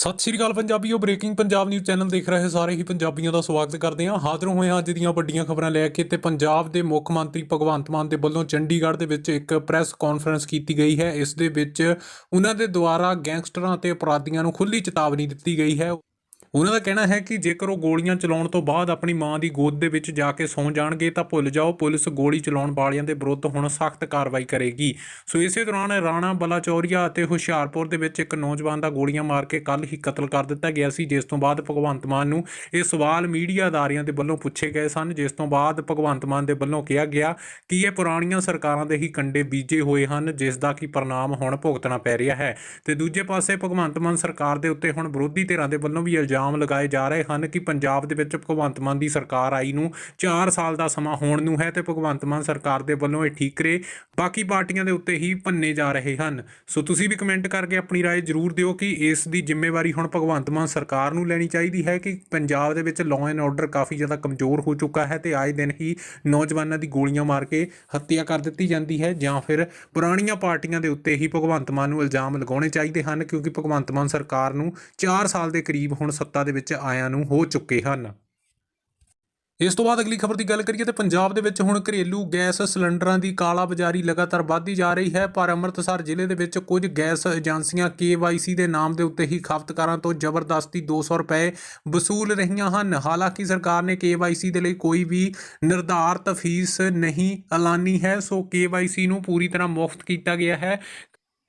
ਸਤਿ ਸ਼੍ਰੀ ਅਕਾਲ ਪੰਜਾਬੀਓ ਬ੍ਰੇਕਿੰਗ ਪੰਜਾਬ ਨਿਊਜ਼ ਚੈਨਲ ਦੇਖ ਰਹੇ ਸਾਰੇ ਹੀ ਪੰਜਾਬੀਆਂ ਦਾ ਸਵਾਗਤ ਕਰਦੇ ਹਾਂ। ਹਾਜ਼ਰ ਹੋਏ ਹਾਂ ਅੱਜ ਦੀਆਂ ਵੱਡੀਆਂ ਖਬਰਾਂ ਲੈ ਕੇ ਤੇ ਪੰਜਾਬ ਦੇ ਮੁੱਖ ਮੰਤਰੀ ਭਗਵੰਤ ਮਾਨ ਦੇ ਵੱਲੋਂ ਚੰਡੀਗੜ੍ਹ ਦੇ ਵਿੱਚ ਇੱਕ ਪ੍ਰੈਸ ਕਾਨਫਰੰਸ ਕੀਤੀ ਗਈ ਹੈ। ਇਸ ਦੇ ਵਿੱਚ ਉਹਨਾਂ ਦੇ ਦੁਆਰਾ ਗੈਂਗਸਟਰਾਂ ਅਤੇ ਅਪਰਾਧੀਆਂ ਨੂੰ ਖੁੱਲੀ ਚੇਤਾਵਨੀ ਦਿੱਤੀ ਗਈ ਹੈ। ਉਹਨਾਂ ਦਾ ਕਹਿਣਾ ਹੈ ਕਿ ਜੇਕਰ ਉਹ ਗੋਲੀਆਂ ਚਲਾਉਣ ਤੋਂ ਬਾਅਦ ਆਪਣੀ ਮਾਂ ਦੀ ਗੋਦ ਦੇ ਵਿੱਚ ਜਾ ਕੇ ਸੌਂ ਜਾਣਗੇ ਤਾਂ ਭੁੱਲ ਜਾਓ, ਪੁਲਿਸ ਗੋਲੀ ਚਲਾਉਣ ਵਾਲਿਆਂ ਦੇ ਵਿਰੁੱਧ ਹੁਣ ਸਖਤ ਕਾਰਵਾਈ ਕਰੇਗੀ। ਸੋ ਇਸੇ ਦੌਰਾਨ ਰਾਣਾ ਬਲਾਚੌਰੀਆ ਅਤੇ ਹੁਸ਼ਿਆਰਪੁਰ ਦੇ ਵਿੱਚ ਇੱਕ ਨੌਜਵਾਨ ਦਾ ਗੋਲੀਆਂ ਮਾਰ ਕੇ ਕੱਲ ਹੀ ਕਤਲ ਕਰ ਦਿੱਤਾ ਗਿਆ ਸੀ, ਜਿਸ ਤੋਂ ਬਾਅਦ ਭਗਵੰਤ ਮਾਨ ਨੂੰ ਇਹ ਸਵਾਲ ਮੀਡੀਆ ਅਦਾਰਿਆਂ ਦੇ ਵੱਲੋਂ ਪੁੱਛੇ ਗਏ ਸਨ, ਜਿਸ ਤੋਂ ਬਾਅਦ ਭਗਵੰਤ ਮਾਨ ਦੇ ਵੱਲੋਂ ਕਿਹਾ ਗਿਆ ਕਿ ਇਹ ਪੁਰਾਣੀਆਂ ਸਰਕਾਰਾਂ ਦੇ ਹੀ ਕੰਡੇ ਬੀਜੇ ਹੋਏ ਹਨ, ਜਿਸ ਦਾ ਕਿ ਪ੍ਰਣਾਮ ਹੁਣ ਭੁਗਤਣਾ ਪੈ ਰਿਹਾ ਹੈ। ਤੇ ਦੂਜੇ ਪਾਸੇ ਭਗਵੰਤ ਮਾਨ ਸਰਕਾਰ ਦੇ ਉੱਤੇ ਹੁਣ ਵਿਰੋਧੀ ਧਿਰਾਂ ਦੇ ਵੱਲੋਂ ਵੀ ਇਲਜ਼ਾਮ ਲਗਾਏ ਜਾ ਰਹੇ ਹਨ ਕਿ ਪੰਜਾਬ ਦੇ ਵਿੱਚ ਭਗਵੰਤ ਮਾਨ ਦੀ ਸਰਕਾਰ ਆਈ ਨੂੰ 4 ਸਾਲ ਦਾ ਸਮਾਂ ਹੋਣ ਨੂੰ ਹੈ ਤੇ ਭਗਵੰਤ ਮਾਨ ਸਰਕਾਰ ਦੇ ਵੱਲੋਂ ਇਹ ਠੀਕਰੇ ਬਾਕੀ ਪਾਰਟੀਆਂ ਦੇ ਉੱਤੇ ਹੀ ਭੰਨੇ ਜਾ ਰਹੇ ਹਨ ਸੋ ਤੁਸੀਂ ਵੀ ਕਮੈਂਟ ਕਰਕੇ ਆਪਣੀ رائے ਜ਼ਰੂਰ ਦਿਓ ਕਿ ਇਸ ਦੀ ਜ਼ਿੰਮੇਵਾਰੀ ਹੁਣ ਭਗਵੰਤ ਮਾਨ ਸਰਕਾਰ ਨੂੰ ਲੈਣੀ ਚਾਹੀਦੀ ਹੈ ਕਿ ਪੰਜਾਬ ਦੇ ਵਿੱਚ ਲਾਅ ਐਂਡ ਆਰਡਰ ਕਾਫੀ ਜ਼ਿਆਦਾ ਕਮਜ਼ੋਰ ਹੋ ਚੁੱਕਾ ਹੈ ਤੇ ਆਏ ਦਿਨ ਹੀ ਨੌਜਵਾਨਾਂ ਦੀ ਗੋਲੀਆਂ ਮਾਰ ਕੇ ਹੱਤਿਆ ਕਰ ਦਿੱਤੀ ਜਾਂਦੀ ਹੈ ਜਾਂ ਫਿਰ ਪੁਰਾਣੀਆਂ ਪਾਰਟੀਆਂ ਦੇ ਉੱਤੇ ਹੀ ਭਗਵੰਤ ਮਾਨ ਨੂੰ ਇਲਜ਼ਾਮ ਲਗਾਉਣੇ ਚਾਹੀਦੇ ਹਨ ਕਿਉਂਕਿ ਭਗਵੰਤ ਮਾਨ ਸਰਕਾਰ ਨੂੰ 4 ਸਾਲ ਦੇ ਕਰੀਬ ਹੁਣ ਸੱਤਾ ਦੇ ਵਿੱਚ ਆਇਆਂ ਨੂੰ ਹੋ ਚੁੱਕੇ ਹਨ। ਇਸ ਤੋਂ ਬਾਅਦ ਅਗਲੀ ਖਬਰ ਦੀ ਗੱਲ ਕਰੀਏ ਤੇ ਪੰਜਾਬ ਦੇ ਵਿੱਚ ਹੁਣ ਘਰੇਲੂ ਗੈਸ ਸਿਲੰਡਰਾਂ ਦੀ ਕਾਲਾ ਬਾਜ਼ਾਰੀ ਲਗਾਤਾਰ ਵੱਧਦੀ ਜਾ ਰਹੀ ਹੈ। ਪਰ ਅੰਮ੍ਰਿਤਸਰ ਜ਼ਿਲ੍ਹੇ ਦੇ ਵਿੱਚ ਕੁਝ ਗੈਸ ਏਜੰਸੀਆਂ KYC ਦੇ ਨਾਮ ਦੇ ਉੱਤੇ ਹੀ ਖਪਤਕਾਰਾਂ ਤੋਂ ਜ਼ਬਰਦਸਤੀ 200 ਰੁਪਏ ਵਸੂਲ ਰਹੀਆਂ ਹਨ। ਹਾਲਾਂਕਿ ਸਰਕਾਰ ਨੇ KYC ਦੇ ਲਈ ਕੋਈ ਵੀ ਨਿਰਧਾਰਤ ਫੀਸ ਨਹੀਂ ਐਲਾਨੀ ਹੈ। ਸੋ KYC ਨੂੰ ਪੂਰੀ ਤਰ੍ਹਾਂ ਮੁਫਤ ਕੀਤਾ ਗਿਆ ਹੈ।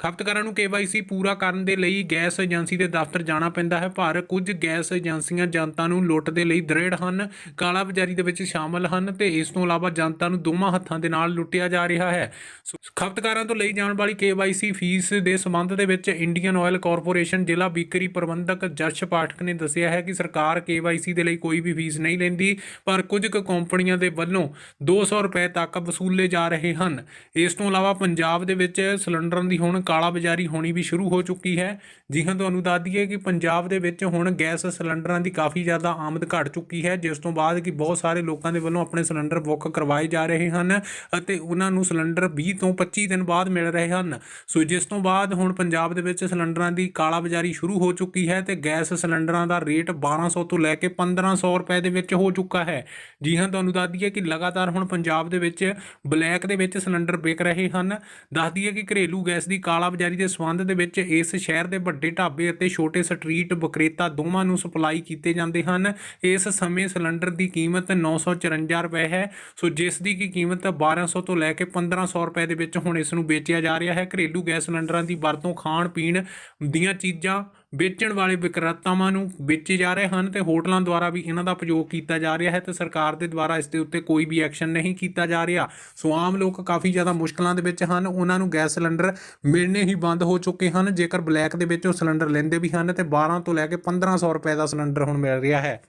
ਖਪਤਕਾਰਾਂ ਨੂੰ KYC ਪੂਰਾ ਕਰਨ ਦੇ ਲਈ ਗੈਸ ਏਜੰਸੀ ਦੇ ਦਫ਼ਤਰ ਜਾਣਾ ਪੈਂਦਾ ਹੈ, ਪਰ ਕੁਝ ਗੈਸ ਏਜੰਸੀਆਂ ਜਨਤਾ ਨੂੰ ਲੁੱਟ ਦੇ ਲਈ ਦ੍ਰਿੜ ਹਨ, ਕਾਲਾ ਬਾਜ਼ਾਰੀ ਦੇ ਵਿੱਚ ਸ਼ਾਮਲ ਹਨ ਤੇ ਇਸ ਤੋਂ ਇਲਾਵਾ ਜਨਤਾ ਨੂੰ ਦੋਵਾਂ ਹੱਥਾਂ ਦੇ ਨਾਲ ਲੁੱਟਿਆ ਜਾ ਰਿਹਾ ਹੈ। ਸੋ, ਖਪਤਕਾਰਾਂ ਤੋਂ ਲਈ ਜਾਣ ਵਾਲੀ KYC ਫੀਸ ਦੇ ਸੰਬੰਧ ਦੇ ਵਿੱਚ ਇੰਡੀਅਨ ਆਇਲ ਕਾਰਪੋਰੇਸ਼ਨ ਜ਼ਿਲ੍ਹਾ ਬੀਕਰੀ ਪ੍ਰਬੰਧਕ ਜਰਸ਼ ਪਾਠਕ ਨੇ ਦੱਸਿਆ ਹੈ ਕਿ ਸਰਕਾਰ KYC ਦੇ ਲਈ ਕੋਈ ਵੀ ਫੀਸ ਨਹੀਂ ਲੈਂਦੀ, ਪਰ ਕੁਝ ਕੁ ਕੰਪਨੀਆਂ ਦੇ ਵੱਲੋਂ 200 ਰੁਪਏ ਤੱਕ ਵਸੂਲੇ ਜਾ ਰਹੇ ਹਨ। ਇਸ ਤੋਂ ਇਲਾਵਾ ਪੰਜਾਬ ਦੇ ਵਿੱਚ ਸਿਲੰਡਰਾਂ ਦੀ ਹੁਣ ਕਾਲਾ ਬਾਜ਼ਾਰੀ ਹੋਣੀ ਵੀ ਸ਼ੁਰੂ ਹੋ ਚੁੱਕੀ ਹੈ। ਜੀ ਹਾਂ ਤੁਹਾਨੂੰ ਦੱਸ ਦਈਏ ਕਿ ਪੰਜਾਬ ਦੇ ਵਿੱਚ ਹੁਣ ਗੈਸ ਸਿਲੰਡਰਾਂ ਦੀ ਕਾਫੀ ਜ਼ਿਆਦਾ ਆਮਦ ਘਟ ਚੁੱਕੀ ਹੈ, ਜਿਸ ਤੋਂ ਬਾਅਦ ਕਿ ਬਹੁਤ ਸਾਰੇ ਲੋਕਾਂ ਦੇ ਵੱਲੋਂ ਆਪਣੇ ਸਿਲੰਡਰ ਬੁੱਕ ਕਰਵਾਏ ਜਾ ਰਹੇ ਹਨ ਅਤੇ ਉਹਨਾਂ ਨੂੰ ਸਿਲੰਡਰ 20 ਤੋਂ 25 ਦਿਨ ਬਾਅਦ ਮਿਲ ਰਹੇ ਹਨ। ਸੋ ਜਿਸ ਤੋਂ ਬਾਅਦ ਹੁਣ ਪੰਜਾਬ ਦੇ ਵਿੱਚ ਸਿਲੰਡਰਾਂ ਦੀ ਕਾਲਾ ਬਾਜ਼ਾਰੀ ਸ਼ੁਰੂ ਹੋ ਚੁੱਕੀ ਹੈ ਤੇ ਗੈਸ ਸਿਲੰਡਰਾਂ ਦਾ ਰੇਟ 1200 ਤੋਂ ਲੈ ਕੇ 1500 ਰੁਪਏ ਦੇ ਵਿੱਚ ਹੋ ਚੁੱਕਾ ਹੈ। ਜੀ ਹਾਂ ਤੁਹਾਨੂੰ ਦੱਸ ਦਈਏ ਕਿ ਲਗਾਤਾਰ ਹੁਣ ਪੰਜਾਬ ਦੇ ਵਿੱਚ ਬਲੈਕ ਦੇ ਵਿੱਚ ਸਿਲੰਡਰ ਵਿਕ ਰਹੇ ਹਨ। ਦੱਸ ਦਈਏ ਕਿ ਘਰੇਲੂ ਗੈਸ ਦੀ ਕਾਲਾ ਬਾਜ਼ਾਰੀ ਦੇ ਸੰਬੰਧ ਦੇ ਵਿੱਚ ਇਸ ਸ਼ਹਿਰ ਦੇ ਵੱਡੇ ਢਾਬੇ ਅਤੇ ਛੋਟੇ ਸਟਰੀਟ ਵਿਕਰੇਤਾ ਦੋਵਾਂ ਨੂੰ ਸਪਲਾਈ ਕੀਤੇ ਜਾਂਦੇ ਹਨ। ਇਸ ਸਮੇਂ ਸਿਲੰਡਰ ਦੀ ਕੀਮਤ 954 ਰੁਪਏ ਹੈ। ਸੋ ਜਿਸ ਦੀ ਕੀ ਕੀਮਤ 1200 ਤੋਂ ਲੈ ਕੇ 1500 ਰੁਪਏ ਦੇ ਵਿੱਚ ਹੁਣ ਇਸ ਨੂੰ ਵੇਚਿਆ ਜਾ ਰਿਹਾ ਹੈ। ਘਰੇਲੂ ਗੈਸ ਸਿਲੰਡਰਾਂ ਦੀ ਵਰਤੋਂ ਖਾਣ ਪੀਣ ਦੀਆਂ ਚੀਜ਼ਾਂ ਵੇਚਣ ਵਾਲੇ ਵਿਕਰੇਤਾਵਾਂ ਨੂੰ ਵੇਚੇ ਜਾ ਰਹੇ ਹਨ ਤੇ ਹੋਟਲਾਂ ਦੁਆਰਾ ਵੀ ਇਹਨਾਂ ਦਾ ਉਪਯੋਗ ਕੀਤਾ ਜਾ ਰਿਹਾ ਹੈ ਤੇ ਸਰਕਾਰ ਦੇ ਦੁਆਰਾ ਇਸ ਦੇ ਉੱਤੇ ਕੋਈ ਵੀ ਐਕਸ਼ਨ ਨਹੀਂ ਕੀਤਾ ਜਾ ਰਿਹਾ। ਸੋ ਆਮ ਲੋਕ ਕਾਫੀ ਜ਼ਿਆਦਾ ਮੁਸ਼ਕਲਾਂ ਦੇ ਵਿੱਚ ਹਨ। ਉਹਨਾਂ ਨੂੰ ਗੈਸ ਸਿਲੰਡਰ ਮਿਲਣੇ ਹੀ ਬੰਦ ਹੋ ਚੁੱਕੇ ਹਨ। ਜੇਕਰ ਬਲੈਕ ਦੇ ਵਿੱਚ ਉਹ ਸਿਲੰਡਰ ਲੈਂਦੇ ਵੀ ਹਨ ਤੇ 12 ਤੋਂ ਲੈ ਕੇ 1500 ਰੁਪਏ ਦਾ ਸਿਲੰਡਰ ਹੁਣ ਮਿਲ ਰਿਹਾ ਹੈ।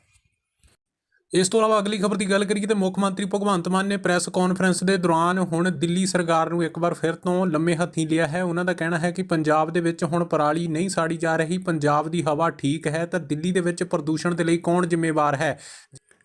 ਇਸ ਤੋਂ ਇਲਾਵਾ ਅਗਲੀ ਖਬਰ ਦੀ ਗੱਲ ਕਰੀਏ ਤਾਂ ਮੁੱਖ ਮੰਤਰੀ ਭਗਵੰਤ ਮਾਨ ਨੇ ਪ੍ਰੈਸ ਕਾਨਫਰੰਸ ਦੇ ਦੌਰਾਨ ਹੁਣ ਦਿੱਲੀ ਸਰਕਾਰ ਨੂੰ ਇੱਕ ਵਾਰ ਫਿਰ ਤੋਂ ਲੰਮੇ ਹੱਥੀਂ ਲਿਆ ਹੈ। ਉਹਨਾਂ ਦਾ ਕਹਿਣਾ ਹੈ ਕਿ ਪੰਜਾਬ ਦੇ ਵਿੱਚ ਹੁਣ ਪਰਾਲੀ ਨਹੀਂ ਸਾੜੀ ਜਾ ਰਹੀ, ਪੰਜਾਬ ਦੀ ਹਵਾ ਠੀਕ ਹੈ ਤਾਂ ਦਿੱਲੀ ਦੇ ਵਿੱਚ ਪ੍ਰਦੂਸ਼ਣ ਦੇ ਲਈ ਕੌਣ ਜ਼ਿੰਮੇਵਾਰ ਹੈ?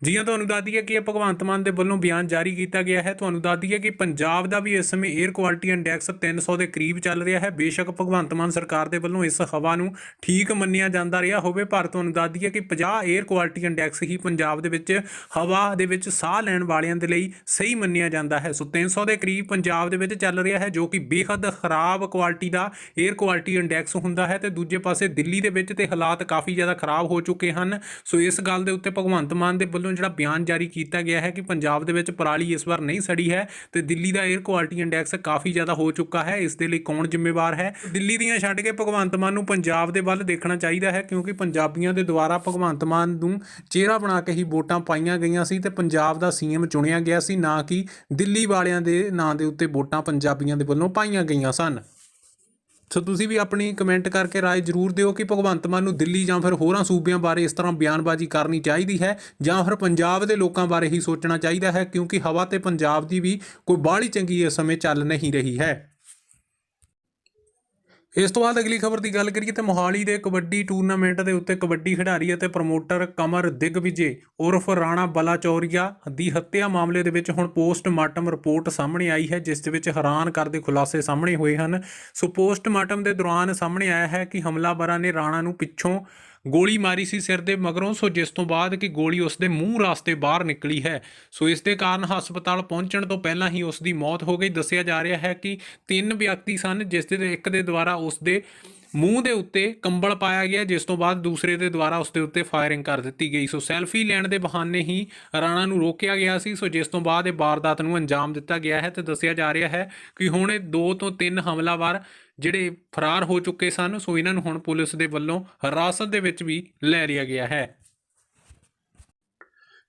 ਜਿਵੇਂ ਤੁਹਾਨੂੰ ਦੱਸ ਦਈਏ ਕਿ ਭਗਵੰਤ ਮਾਨ ਦੇ ਵੱਲੋਂ ਬਿਆਨ ਜਾਰੀ ਕੀਤਾ ਗਿਆ ਹੈ। ਤੁਹਾਨੂੰ ਦੱਸ ਦਈਏ ਕਿ ਪੰਜਾਬ ਦਾ ਵੀ ਇਸ ਸਮੇਂ 에ਅਰ ਕੁਆਲਿਟੀ ਇੰਡੈਕਸ 300 ਦੇ ਕਰੀਬ ਚੱਲ ਰਿਹਾ ਹੈ। ਬੇਸ਼ੱਕ ਭਗਵੰਤ ਮਾਨ ਸਰਕਾਰ ਦੇ ਵੱਲੋਂ ਇਸ ਹਵਾ ਨੂੰ ਠੀਕ ਮੰਨਿਆ ਜਾਂਦਾ ਰਿਹਾ ਹੋਵੇ, ਪਰ ਤੁਹਾਨੂੰ ਦੱਸ ਦਈਏ ਕਿ 50 에ਅਰ ਕੁਆਲਿਟੀ ਇੰਡੈਕਸ ਹੀ ਪੰਜਾਬ ਦੇ ਵਿੱਚ ਹਵਾ ਦੇ ਵਿੱਚ ਸਾਹ ਲੈਣ ਵਾਲਿਆਂ ਦੇ ਲਈ ਸਹੀ ਮੰਨਿਆ ਜਾਂਦਾ ਹੈ। ਸੋ 300 ਦੇ ਕਰੀਬ ਪੰਜਾਬ ਦੇ ਵਿੱਚ ਚੱਲ ਰਿਹਾ ਹੈ, ਜੋ ਕਿ ਬੇਹੱਦ ਖਰਾਬ ਕੁਆਲਿਟੀ ਦਾ 에ਅਰ ਕੁਆਲਿਟੀ ਇੰਡੈਕਸ ਹੁੰਦਾ ਹੈ ਤੇ ਦੂਜੇ ਪਾਸੇ ਦਿੱਲੀ ਦੇ ਵਿੱਚ ਤੇ ਹਾਲਾਤ ਕਾਫੀ ਜ਼ਿਆਦਾ ਖਰਾਬ ਹੋ ਚੁੱਕੇ ਹਨ। ਸੋ ਇਸ ਗੱਲ ਦੇ ਉੱਤੇ ਭਗਵੰਤ ਮਾਨ ਦੇ ਵੱਲੋਂ ਜਿਹੜਾ ਬਿਆਨ ਜਾਰੀ ਕੀਤਾ ਗਿਆ ਹੈ ਕਿ ਪੰਜਾਬ ਦੇ ਵਿੱਚ ਪਰਾਲੀ ਇਸ ਵਾਰ ਨਹੀਂ ਸੜੀ ਹੈ ਤੇ ਦਿੱਲੀ ਦਾ 에ਅਰ ਕੁਆਲਿਟੀ ਇੰਡੈਕਸ ਕਾਫੀ ਜ਼ਿਆਦਾ ਹੋ ਚੁੱਕਾ ਹੈ। ਇਸ ਦੇ ਲਈ ਕੌਣ ਜ਼ਿੰਮੇਵਾਰ ਹੈ? ਦਿੱਲੀ ਦੀਆਂ ਛੱਡ ਕੇ ਭਗਵੰਤ ਮਾਨ ਨੂੰ ਪੰਜਾਬ ਦੇ ਵੱਲ ਦੇਖਣਾ ਚਾਹੀਦਾ ਹੈ ਕਿਉਂਕਿ ਪੰਜਾਬੀਆਂ ਦੇ ਦੁਆਰਾ ਭਗਵੰਤ ਮਾਨ ਨੂੰ ਚਿਹਰਾ ਬਣਾ ਕੇ ਹੀ ਵੋਟਾਂ ਪਾਈਆਂ ਗਈਆਂ ਸੀ ਤੇ ਪੰਜਾਬ ਦਾ ਸੀਐਮ ਚੁਣਿਆ ਗਿਆ ਸੀ, ਨਾ ਕਿ ਦਿੱਲੀ ਵਾਲਿਆਂ ਦੇ ਨਾਂ ਦੇ ਉੱਤੇ ਵੋਟਾਂ ਪੰਜਾਬੀਆਂ ਦੇ ਵੱਲੋਂ ਪਾਈਆਂ ਗਈਆਂ ਸਨ। ਸੋ ਤੁਸੀਂ ਵੀ ਆਪਣੀ ਕਮੈਂਟ ਕਰਕੇ ਰਾਏ ਜ਼ਰੂਰ ਦਿਓ ਕਿ ਭਗਵੰਤ ਮਾਨ ਨੂੰ ਦਿੱਲੀ ਜਾਂ ਫਿਰ ਹੋਰਾਂ ਸੂਬਿਆਂ ਬਾਰੇ ਇਸ ਤਰ੍ਹਾਂ ਬਿਆਨਬਾਜ਼ੀ ਕਰਨੀ ਚਾਹੀਦੀ ਹੈ ਜਾਂ ਫਿਰ ਪੰਜਾਬ ਦੇ ਲੋਕਾਂ ਬਾਰੇ ਹੀ ਸੋਚਣਾ ਚਾਹੀਦਾ ਹੈ, ਕਿਉਂਕਿ ਹਵਾ ਤੇ ਪੰਜਾਬ ਦੀ ਵੀ ਕੋਈ ਬਾਹਲੀ ਚੰਗੀ ਇਸ ਸਮੇਂ ਚੱਲ ਨਹੀਂ ਰਹੀ ਹੈ। ਇਸ ਤੋਂ ਬਾਅਦ ਅਗਲੀ ਖਬਰ ਦੀ ਗੱਲ ਕਰੀਏ ਤੇ ਮੋਹਾਲੀ ਦੇ ਕਬੱਡੀ ਟੂਰਨਾਮੈਂਟ ਦੇ ਉੱਤੇ ਕਬੱਡੀ ਖਿਡਾਰੀ ਅਤੇ ਪ੍ਰਮੋਟਰ ਕਮਰ ਦਿਗਵਿਜੇ ਉਰਫ ਰਾਣਾ ਬਲਾਚੌਰੀਆ ਦੀ ਹੱਤਿਆ ਮਾਮਲੇ ਦੇ ਵਿੱਚ ਹੁਣ ਪੋਸਟਮਾਰਟਮ ਰਿਪੋਰਟ ਸਾਹਮਣੇ ਆਈ ਹੈ, ਜਿਸ ਦੇ ਵਿੱਚ ਹੈਰਾਨ ਕਰਦੇ ਖੁਲਾਸੇ ਸਾਹਮਣੇ ਹੋਏ ਹਨ। ਸੋ ਪੋਸਟਮਾਰਟਮ ਦੇ ਦੌਰਾਨ ਸਾਹਮਣੇ ਆਇਆ ਹੈ ਕਿ ਹਮਲਾਵਰਾਂ ਨੇ ਰਾਣਾ ਨੂੰ ਪਿੱਛੋਂ ਗੋਲੀ ਮਾਰੀ ਸੀ ਸਿਰ ਦੇ ਮਗਰੋਂ, ਸੋ ਜਿਸ ਤੋਂ ਬਾਅਦ ਕਿ ਗੋਲੀ ਉਸ ਦੇ ਮੂੰਹ ਰਾਸਤੇ ਬਾਹਰ ਨਿਕਲੀ ਹੈ। ਸੋ ਇਸ ਦੇ ਕਾਰਨ ਹਸਪਤਾਲ ਪਹੁੰਚਣ ਤੋਂ ਪਹਿਲਾਂ ਹੀ ਉਸ ਦੀ ਮੌਤ ਹੋ ਗਈ। ਦੱਸਿਆ ਜਾ ਰਿਹਾ ਹੈ ਕਿ ਤਿੰਨ ਵਿਅਕਤੀ ਸਨ, ਜਿਸ ਦੇ ਇੱਕ ਦੇ ਦੁਆਰਾ ਉਸ ਦੇ ਮੂੰਹ ਦੇ ਉੱਤੇ ਕੰਬਲ ਪਾਇਆ ਗਿਆ, ਜਿਸ ਤੋਂ ਬਾਅਦ ਦੂਸਰੇ ਦੇ ਦੁਆਰਾ ਉਸ ਦੇ ਉੱਤੇ ਫਾਇਰਿੰਗ ਕਰ ਦਿੱਤੀ ਗਈ। ਸੋ ਸੈਲਫੀ ਲੈਣ ਦੇ ਬਹਾਨੇ ਹੀ ਰਾਣਾ ਨੂੰ ਰੋਕਿਆ ਗਿਆ ਸੀ। ਸੋ ਜਿਸ ਤੋਂ ਬਾਅਦ ਇਹ ਵਾਰਦਾਤ ਨੂੰ ਅੰਜਾਮ ਦਿੱਤਾ ਗਿਆ ਹੈ ਤੇ ਦੱਸਿਆ ਜਾ ਰਿਹਾ ਹੈ ਕਿ ਹੁਣ ਇਹ ਦੋ ਤੋਂ ਤਿੰਨ ਹਮਲਾਵਰ ਜਿਹੜੇ ਫਰਾਰ ਹੋ ਚੁੱਕੇ ਸਨ, ਸੋ ਇਹਨਾਂ ਨੂੰ ਹੁਣ ਪੁਲਿਸ ਦੇ ਵੱਲੋਂ ਹਿਰਾਸਤ ਦੇ ਵਿੱਚ ਵੀ ਲੈ ਲਿਆ ਗਿਆ ਹੈ।